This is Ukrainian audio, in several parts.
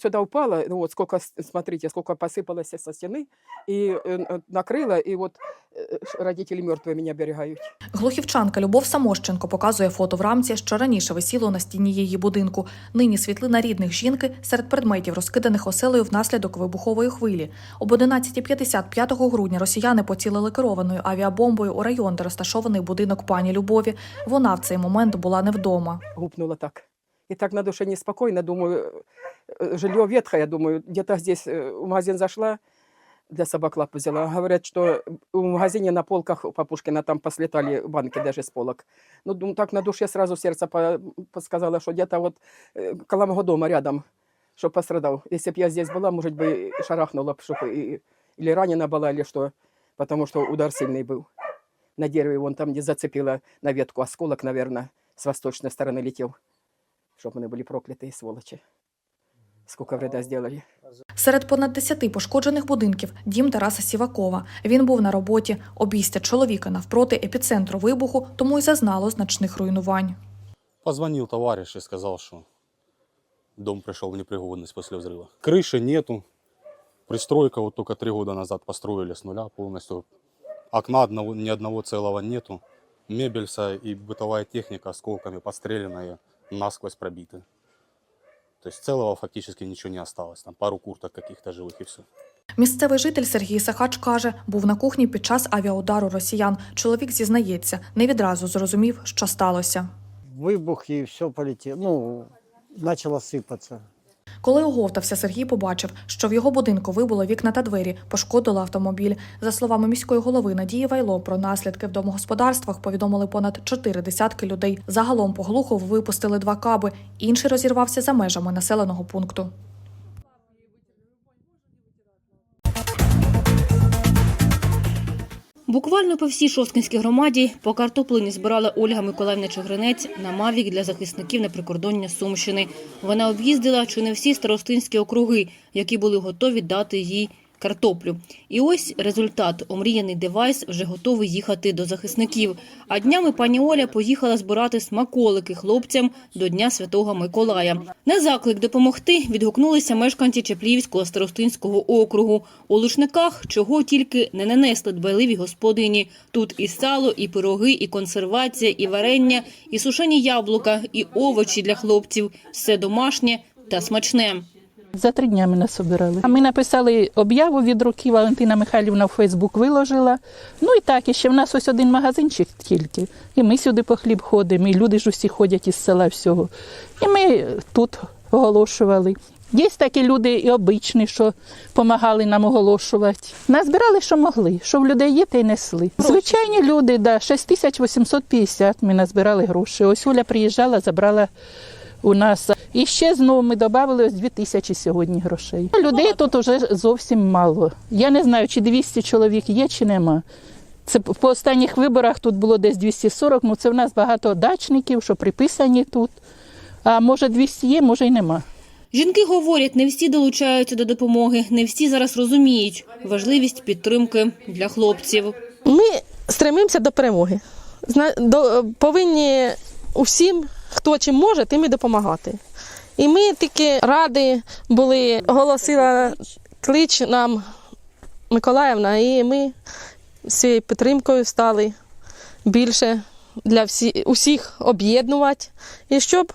вот сюда упала, ну вот сколько, с- смотрите, сколько посыпалось со стены, и э, н- накрыло, и вот э, ш- родители мертвые меня оберегают. Глухівчанка Любов Самощенко показує фото в рамці, що раніше висіло на стіні її будинку. Нині світлина рідних жінки серед предметів, розкиданих оселею внаслідок вибухової хвилі. Об 11.55 грудня росіяни поцілили керованою авіабомбою у район, де розташований будинок пані Любові. Вона в цей момент була не вдома. Гупнула так. И так на душе неспокойно, думаю, э, жилье ветхое, думаю, где-то здесь э, в магазин зашла, для собак лапу взяла. Говорят, что в магазине на полках у Папушкина там послетали банки даже с полок. Ну, думаю, так на душе сразу сердце по- подсказало, что где-то вот э, около моего дома рядом, что пострадал. Если бы я здесь была, может бы, и шарахнула, б, чтоб и- или ранена была, или что, потому что удар сильный был. На дереве вон там, где зацепила на ветку осколок, наверное, с восточной стороны летел. Щоб вони були прокляті, сволочі. Скільки вреда зробили. Серед понад десяти пошкоджених будинків дім Тараса Сівакова. Він був на роботі. Обійстя чоловіка навпроти епіцентру вибуху, тому й зазнало значних руйнувань. Позвонил товарищ и сказал, что дом пришел в непригодность после взрыва. Крыши нету. Пристройка вот только три года назад построили с нуля полностью. Окна одного, ни одного целого нету. Мебель вся и бытовая техника осколками постреленная, насквозь пробиты. То есть целого фактически ничего не осталось. Там пару курток каких-то живых и все. Місцевий житель Сергій Сахач каже, був на кухні під час авіаудару росіян. Чоловік зізнається, не відразу зрозумів, що сталося. выбух и все полетело. Ну, начало сыпаться. Коли оговтався, Сергій побачив, що в його будинку вибуло вікна та двері, пошкодило автомобіль. За словами міської голови Надії Вайло, про наслідки в домогосподарствах повідомили понад чотири десятки людей. Загалом по Глухову випустили два каби. Інший розірвався за межами населеного пункту. Буквально по всій Шосткинській громаді по картоплині збирала Ольга Миколаївна Чигринець на Мавік для захисників на прикордоння Сумщини. Вона об'їздила чи не всі старостинські округи, які були готові дати їй картоплю. І ось результат. Омріяний девайс вже готовий їхати до захисників. А днями пані Оля поїхала збирати смаколики хлопцям до Дня Святого Миколая. На заклик допомогти відгукнулися мешканці Чеплівського старостинського округу. У лушниках чого тільки не нанесли дбайливі господині. Тут і сало, і пироги, і консервація, і варення, і сушені яблука, і овочі для хлопців. Все домашнє та смачне. За три дня ми насобирали. А ми написали об'яву від руки, Валентина Михайлівна в Фейсбук виложила. Ну і так, і ще в нас ось один магазинчик тільки. І ми сюди по хліб ходимо, і люди ж усі ходять із села всього. І ми тут оголошували. Є такі люди і обичні, що допомагали нам оголошувати. Назбирали, що могли, що в людей є, те й несли. Звичайні люди, да, 6850 ми назбирали гроші. Ось Оля приїжджала, забрала у нас. І ще знову ми додали ось 2 тисячі сьогодні грошей. Людей тут уже зовсім мало. Я не знаю, чи 200 чоловік є, чи нема. Це по останніх виборах тут було десь 240, ну це в нас багато дачників, що приписані тут. А може 200 є, може й нема. Жінки говорять, не всі долучаються до допомоги, не всі зараз розуміють важливість підтримки для хлопців. Ми стремимося до перемоги. Зна- До, повинні усім, хто чим може, тим і допомагати. І ми тільки раді були, оголосила клич нам Миколаївна, і ми з цією підтримкою стали більше для всі, усіх об'єднувати. І щоб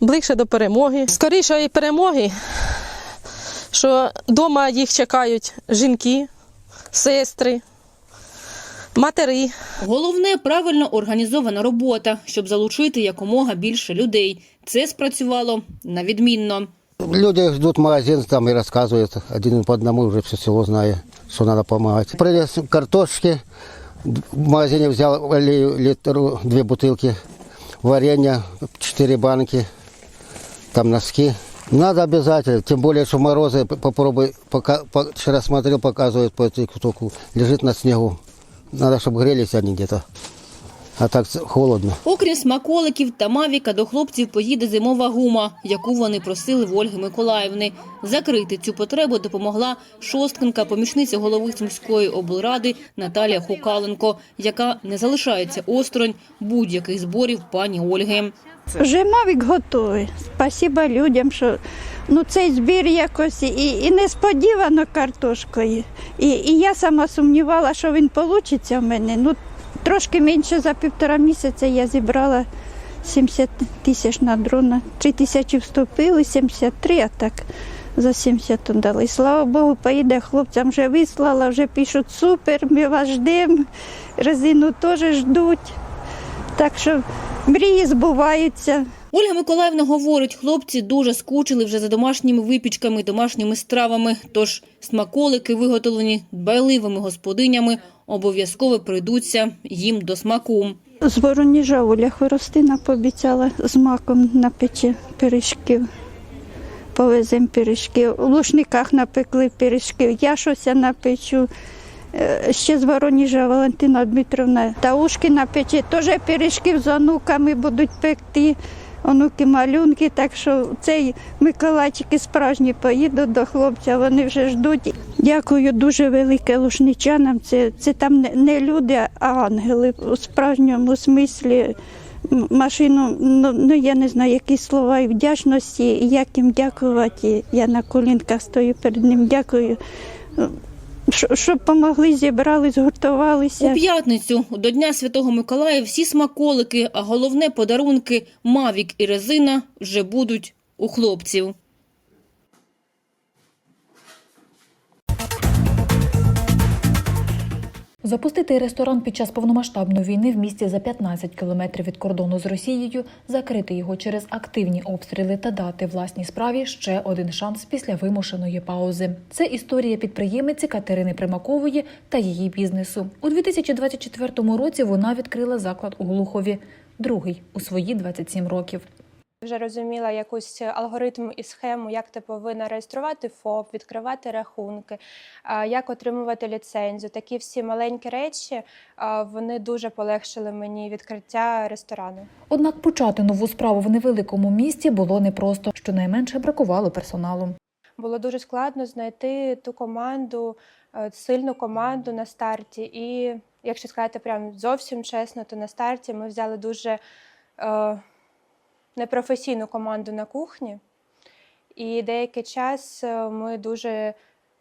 ближче до перемоги. Скорішої перемоги, що вдома їх чекають жінки, сестри, матері. Головне правильно організована робота, щоб залучити якомога більше людей. Це спрацювало на відмінно. Люди ждут магазин, там и рассказывают один по одному, уже все село знает, что надо помогать. Принес картошки, в магазине взял олею литру, две бутылки, варенья, четыре банки, там носки. Надо обязательно, тем более, что морозы, п- попробуй, пока, по, вчера смотрел, показывают по этой кусоку, лежит на снегу. Надо, чтобы грелись они где-то, а так холодно. Окрім смаколиків та мавіка, до хлопців поїде зимова гума, яку вони просили в Ольги Миколаївни. Закрити цю потребу допомогла шосткинка, помічниця голови Сумської облради Наталія Хукаленко, яка не залишається осторонь будь-яких зборів пані Ольги. Вже Мавік готовий. Спасибо людям, що Ну, цей збір якось і, і несподівано картошкою. І, і я сама сумнівала, що він вийде в мене. Ну, трошки менше за півтора місяця я зібрала 70 тисяч на дрона. 3 тисячі вступили, 73, а так за 70 дали. Слава Богу, поїде хлопцям вже вислала, вже пишуть супер, ми вас ждемо, резину теж ждуть. Так що мрії збуваються. Ольга Миколаївна говорить, хлопці дуже скучили вже за домашніми випічками, домашніми стравами. Тож смаколики, виготовлені дбайливими господинями, обов'язково прийдуться їм до смаку. З Вороніжа Оля Хоростина пообіцяла з маком напече пиріжків. Повеземо пиріжки. У Лушниках напекли пиріжки. Я щось напечу. Е, Ще з Вороніжа Валентина Дмитровна та ушки напече. Теж пиріжків з онуками будуть пекти. Онуки малюнки, так що цей Миколайчики справжні поїдуть до хлопця, вони вже ждуть. Дякую дуже велике лушничанам. Це, це там не, люди, а ангели у справжньому смислі. Машину, ну, ну я не знаю, які слова і вдячності, як їм дякувати. Я на колінках стою перед ним. Дякую. Що- Щоб помогли, зібрали, У п'ятницю до Дня Святого Миколая всі смаколики, а головне подарунки Мавік і резина вже будуть у хлопців. Запустити ресторан під час повномасштабної війни в місті за 15 кілометрів від кордону з Росією, закрити його через активні обстріли та дати власній справі ще один шанс після вимушеної паузи. Це історія підприємиці Катерини Примакової та її бізнесу. У 2024 році вона відкрила заклад у Глухові, другий у свої 27 років. Вже розуміла якусь алгоритм і схему, як ти повинна реєструвати ФОП, відкривати рахунки, як отримувати ліцензію. Такі всі маленькі речі вони дуже полегшили мені відкриття ресторану. Однак почати нову справу в невеликому місті було непросто, щонайменше бракувало персоналу. Було дуже складно знайти ту команду, е, сильну команду на старті. І якщо сказати прям зовсім чесно, то на старті ми взяли дуже е, непрофесійну команду на кухні. І деякий час е, ми дуже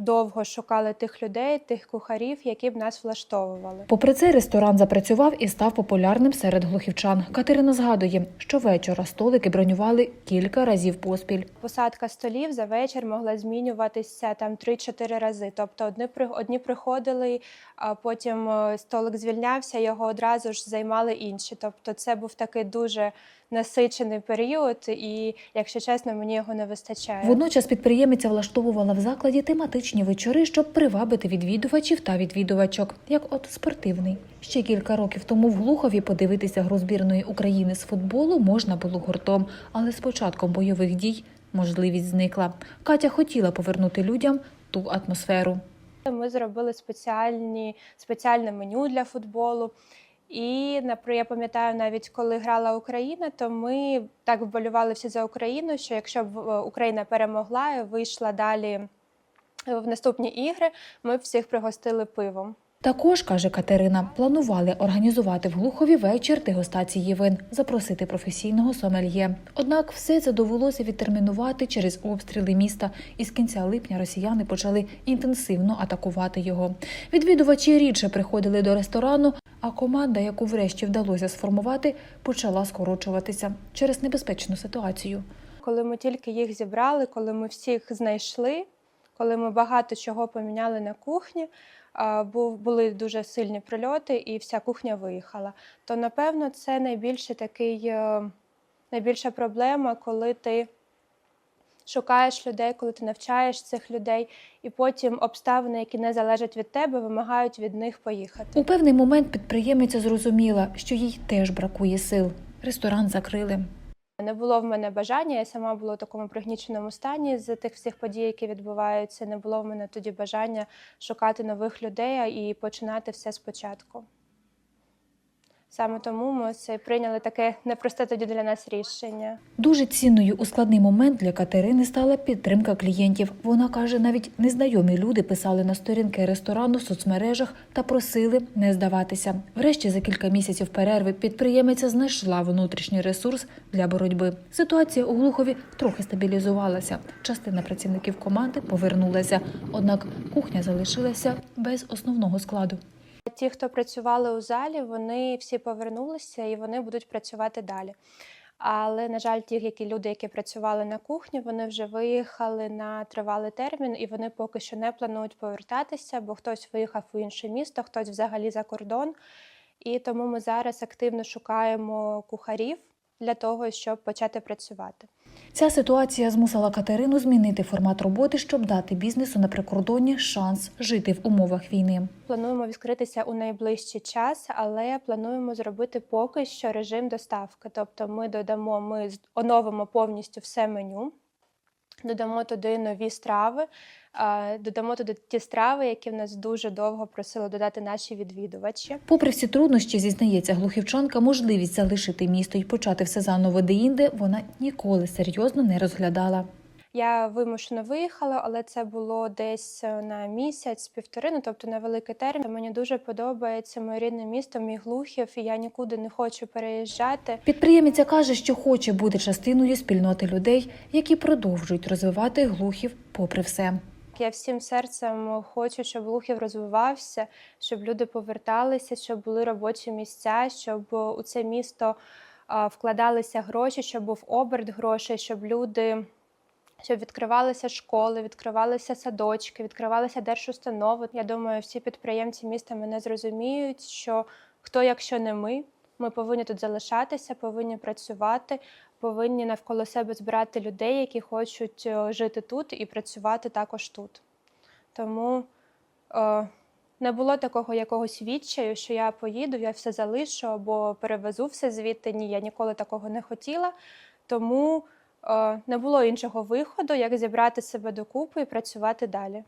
довго шукали тих людей, тих кухарів, які б нас влаштовували. Попри це, ресторан запрацював і став популярним серед глухівчан. Катерина згадує, що вечора столики бронювали кілька разів поспіль. Посадка столів за вечір могла змінюватися там 3-4 рази. Тобто одні, одні приходили, а потім е, столик звільнявся, його одразу ж займали інші. Тобто це був такий дуже насичений період, і, якщо чесно, мені його не вистачає. Водночас підприємиця влаштовувала в закладі тематичні вечори, щоб привабити відвідувачів та відвідувачок, як от спортивний. Ще кілька років тому в Глухові подивитися гру збірної України з футболу можна було гуртом, але з початком бойових дій можливість зникла. Катя хотіла повернути людям ту атмосферу. Ми зробили спеціальні, спеціальне меню для футболу. І я пам'ятаю, навіть коли грала Україна, то ми так вболювали всі за Україну, що якщо б е, Україна перемогла і вийшла далі е, в наступні ігри, ми всіх пригостили пивом. Також, каже Катерина, планували організувати в Глухові вечір дегустації вин, запросити професійного сомельє. Однак все це довелося відтермінувати через обстріли міста, і з кінця липня росіяни почали інтенсивно атакувати його. Відвідувачі рідше приходили до ресторану, а команда, яку врешті вдалося сформувати, почала скорочуватися через небезпечну ситуацію. Коли ми тільки їх зібрали, коли ми всіх знайшли, коли ми багато чого поміняли на кухні, були дуже сильні прильоти, і вся кухня виїхала. То напевно це найбільше такий, е, найбільша проблема, коли ти шукаєш людей, коли ти навчаєш цих людей, і потім обставини, які не залежать від тебе, вимагають від них поїхати. У певний момент підприємиця зрозуміла, що їй теж бракує сил. Ресторан закрили. Не було в мене бажання, я сама була в такому пригніченому стані з тих всіх подій, які відбуваються. Не було в мене тоді бажання шукати нових людей і починати все спочатку. Саме тому ми це прийняли таке непросте тоді для нас рішення. Дуже цінною у складний момент для Катерини стала підтримка клієнтів. Вона каже, навіть незнайомі люди писали на сторінки ресторану в соцмережах та просили не здаватися. Врешті за кілька місяців перерви підприємиця знайшла внутрішній ресурс для боротьби. Ситуація у Глухові трохи стабілізувалася. Частина працівників команди повернулася, однак кухня залишилася без основного складу. Ті, хто працювали у залі, вони всі повернулися і вони будуть працювати далі. Але, на жаль, ті, які люди, які працювали на кухні, вони вже виїхали на тривалий термін, і вони поки що не планують повертатися, бо хтось виїхав у інше місто, хтось взагалі за кордон. І тому ми зараз активно шукаємо кухарів для того, щоб почати працювати. Ця ситуація змусила Катерину змінити формат роботи, щоб дати бізнесу на прикордонні шанс жити в умовах війни. Плануємо відкритися у найближчий час, але плануємо зробити поки що режим доставки. Тобто ми додамо, ми оновимо повністю все меню, додамо туди нові страви, додамо туди ті страви, які в нас дуже довго просили додати наші відвідувачі. Попри всі труднощі, зізнається глухівчанка, можливість залишити місто і почати все заново деінде вона ніколи серйозно не розглядала. Я вимушено виїхала, але це було десь е, на місяць, півтори, ну тобто на великий термін. Мені дуже подобається моє рідне місто, мій глухів, і я нікуди не хочу переїжджати. Підприємиця каже, що хоче бути частиною спільноти людей, які продовжують розвивати глухів попри все. Я всім серцем хочу, щоб Лухів розвивався, щоб люди поверталися, щоб були робочі місця, щоб у це місто вкладалися гроші, щоб був оберт грошей, щоб люди. Щоб відкривалися школи, відкривалися садочки, відкривалися держустанови. Я думаю, всі підприємці міста мене зрозуміють, що хто, якщо не ми, ми повинні тут залишатися, повинні працювати, повинні навколо себе збирати людей, які хочуть е, жити тут і працювати також тут. Тому е, не було такого якогось відчаю, що я поїду, я все залишу або перевезу все звідти. Ні, я ніколи такого не хотіла. Тому е, не було іншого виходу, як зібрати себе докупи і працювати далі.